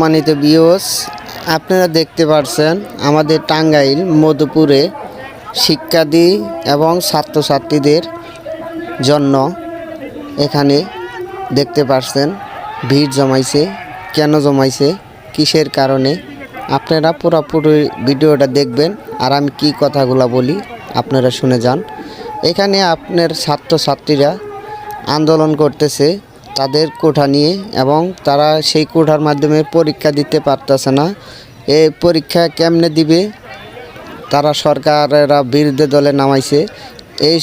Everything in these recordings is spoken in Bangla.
সম্মানিত বিওস আপনারা দেখতে পাচ্ছেন আমাদের টাঙ্গাইল, মধুপুরে শিক্ষার্থী এবং ছাত্রছাত্রীদের জন্য এখানে দেখতে পাচ্ছেন ভিড় জমাইছে। কেন জমাইছে? কিসের কারণে? আপনারা পুরোপুরি ভিডিওটা দেখবেন আর আমি কী কথাগুলো বলি আপনারা শুনে যান। এখানে আপনার ছাত্রছাত্রীরা আন্দোলন করতেছে তাদের কোঠা নিয়ে এবং তারা সেই কোঠার মাধ্যমে পরীক্ষা দিতে পারতেছে না। এই পরীক্ষা কেমনে দিবে? তারা সরকারেরা বিরুদ্ধে দলে নামাইছে। এই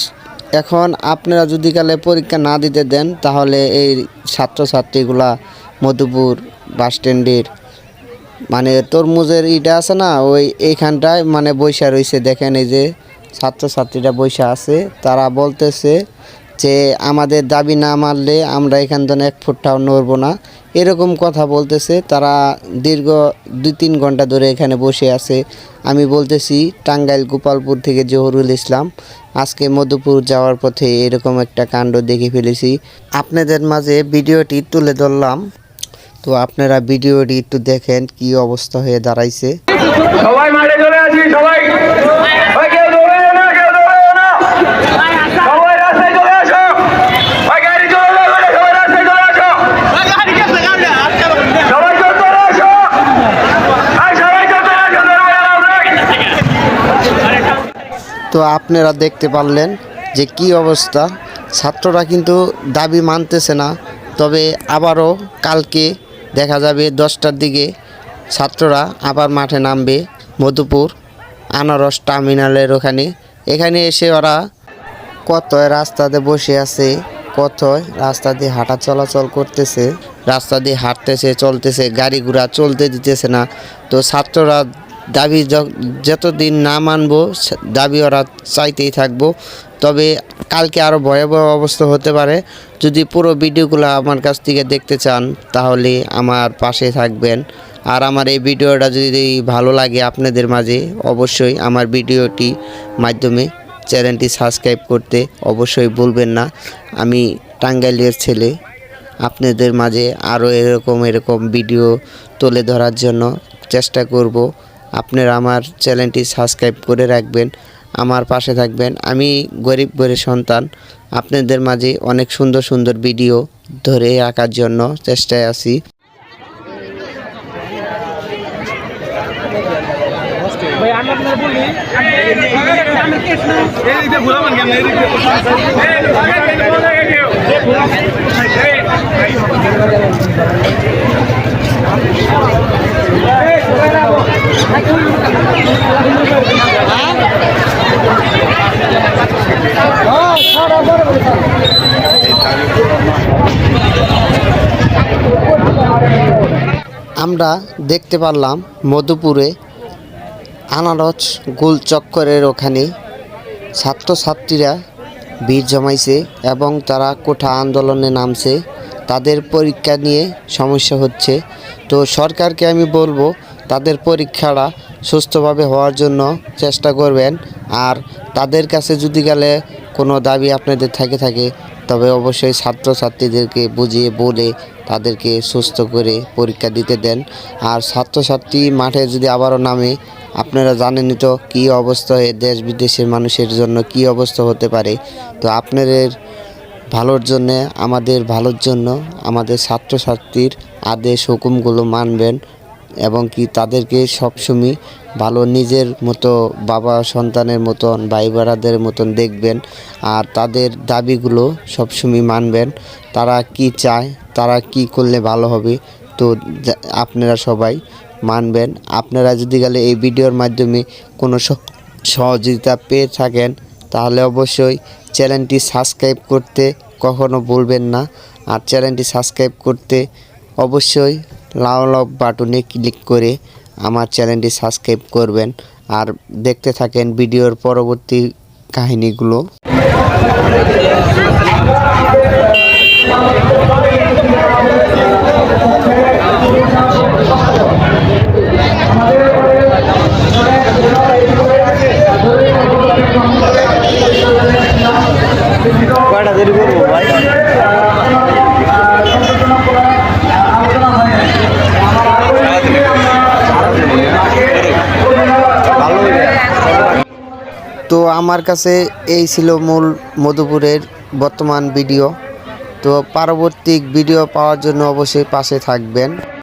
এখন আপনারা যদি কালে পরীক্ষা না দিতে দেন, তাহলে এই ছাত্রছাত্রীগুলা মধুপুর বাস স্ট্যান্ডের মানে তরমুজের ইটা আছে না, ওই এইখানটায় মানে বৈশা রয়েছে দেখেন এই যে ছাত্রছাত্রীরা বৈশা আছে, তারা বলতেছে যে আমাদের দাবি না মানলে আমরা এখান থেকে এক ফুটটাও নড়বো না। এরকম কথা বলতেছে, তারা দীর্ঘ দুই তিন ঘণ্টা ধরে এখানে বসে আছে। আমি বলতেছি, টাঙ্গাইল গোপালপুর থেকে জহুরুল ইসলাম, আজকে মধুপুর যাওয়ার পথে এরকম একটা কাণ্ড দেখে ফেলেছি। আপনাদের মাঝে ভিডিওটি তুলে ধরলাম। তো আপনারা ভিডিওটি একটু দেখেন কি অবস্থা হয়ে দাঁড়াইছে। সবাই মাঠে চলে আসি সবাই ভাই কেউ দৌড়ে না কেউ দৌড়ে না সবাই রাস্তায় চলে আসো ভাই গাড়ি চলে যাবে না, সবাই রাস্তায় চলে আসো সবাই চলে আসো ভাই সবাই চলে আসো তো আপনারা দেখতে পারলেন যে কি অবস্থা। ছাত্ররা কিন্তু দাবি মানতেছে না, তবে আবারও কালকে দেখা যাবে দশটার দিকে ছাত্ররা আবার মাঠে নামবে মধুপুর আনারস টার্মিনালের ওখানে। এখানে এসে ওরা কত রাস্তাতে বসে আছে কত রাস্তা দিয়ে হাঁটা চলাচল করতেছে, রাস্তা দিয়ে হাঁটতেছে, চলতেছে, গাড়ি ঘোড়া চলতে দিতেছে না। তো ছাত্ররা দাবি যতদিন না মানবো দাবি ওরা চাইতেই থাকব। তবে কালকে আরও ভয়াবহ অবস্থা হতে পারে। যদি পুরো ভিডিওগুলো আমার কাছ থেকে দেখতে চান, তাহলে আমার পাশে থাকবেন। আর আমার এই ভিডিওটা যদি ভালো লাগে আপনাদের মাঝে, অবশ্যই আমার ভিডিওটি মাধ্যমে চ্যানেলটি সাবস্ক্রাইব করতে অবশ্যই ভুলবেন না। আমি টাঙ্গাইলের ছেলে। আপনাদের মাঝে আরও এরকম এরকম ভিডিও তুলে ধরার জন্য চেষ্টা করব। আপনারা আমার চ্যানেলটি সাবস্ক্রাইব করে রাখবেন, আমার পাশে থাকবেন। আমি গরিব গরিব সন্তান, আপনাদের মাঝে অনেক সুন্দর সুন্দর ভিডিও ধরে রাখার জন্য চেষ্টায় আছি। আমরা দেখতে পারলাম মধুপুরে আনারস গোল চক্করের ওখানে ছাত্রছাত্রীরা ভিড় জমাইছে এবং তারা কোঠা আন্দোলনে নামছে। তাদের পরীক্ষা নিয়ে সমস্যা হচ্ছে। তো সরকারকে আমি বলব, তাদের পরীক্ষাটা সুস্থভাবে হওয়ার জন্য চেষ্টা করবেন। আর তাদের কাছে যদি গেলে কোনো দাবি আপনাদের থাকে থাকে, তবে অবশ্যই ছাত্রছাত্রীদেরকে বুঝিয়ে বলে তাদেরকে সুস্থ করে পরীক্ষা দিতে দেন। আর ছাত্রছাত্রী মাঠে যদি আবারও নামে, আপনারা জানেনই তো কী অবস্থা হয়ে দেশ বিদেশের মানুষের জন্য, কি অবস্থা হতে পারে। তো আপনাদের ভালোর জন্যে, আমাদের ভালোর জন্য আমাদের ছাত্রছাত্রীর আদেশ, হুকুমগুলো মানবেন। এবং কি তাদেরকে সবসময় ভালো নিজের মতো বাবা সন্তানের মতন, ভাই বোনাদের মতন দেখবেন আর তাদের দাবিগুলো সবসময় মানবেন। তারা কি চায়, তারা কি করলে ভালো হবে, তো আপনারা সবাই মানবেন। আপনারা যদি গেলে এই ভিডিওর মাধ্যমে কোনো সহযোগিতা পেয়ে থাকেন, তাহলে অবশ্যই চ্যানেলটি সাবস্ক্রাইব করতে কখনো বলবেন না। আর চ্যানেলটি সাবস্ক্রাইব করতে অবশ্যই লাল লব বাটনে ক্লিক করে আমার চ্যানেলটি সাবস্ক্রাইব করবেন আর দেখতে থাকেন ভিডিওর পরবর্তী কাহিনীগুলো। কয়টা দেরি করব ভাই? তো আমার কাছে এই ছিল মূল মধুপুরের বর্তমান ভিডিও। তো পরবর্তী ভিডিও পাওয়ার জন্য অবশ্যই পাশে থাকবেন।